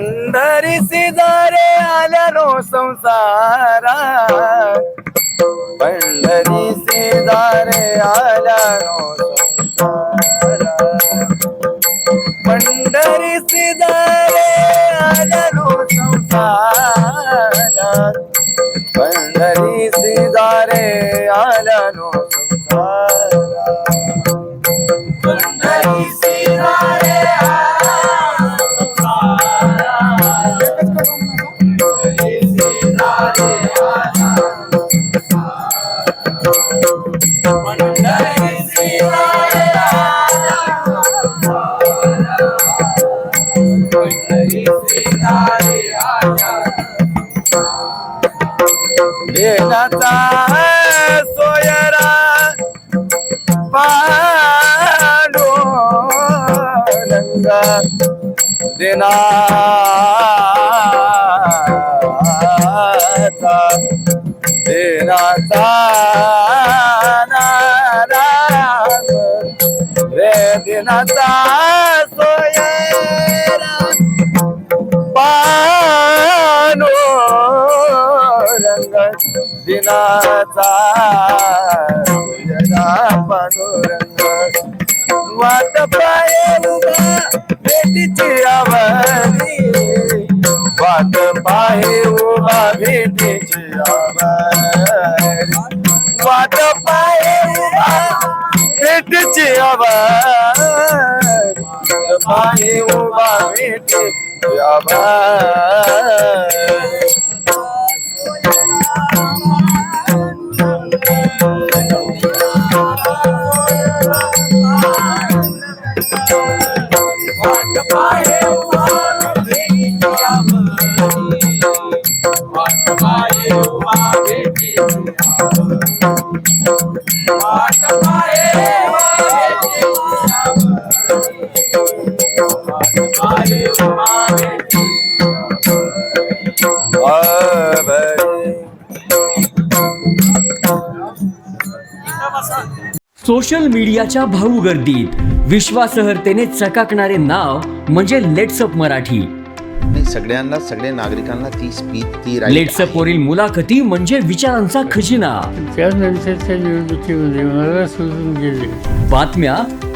वर पंढरी सिजारे आल्यानो संसारा. पंढरी सिजारे आल्यानो संसारा. पंढरी सिजारे आल्यानो संसारा. देना सोयरा पाडो रंग देनाचा देनाचा दिनाचा सोयरा पानो रंग दिनाचा उजळा पांडुरंग वाट पाये उभा भेटीची आवरी. वाट पाये उभा भेटीची आवरी. वाट पाये उभा भेटीची सोशल मीडियाच्या भाऊ गर्दीत विश्वासहर्तेने चकाकणारे नाव म्हणजे लेट्सअप मराठी. सगळ्यांना सगळ्या नागरिकांना ती स्पीच ती लेट्सअप वरील मुलाखती म्हणजे विचारांचा खजिना. बातम्या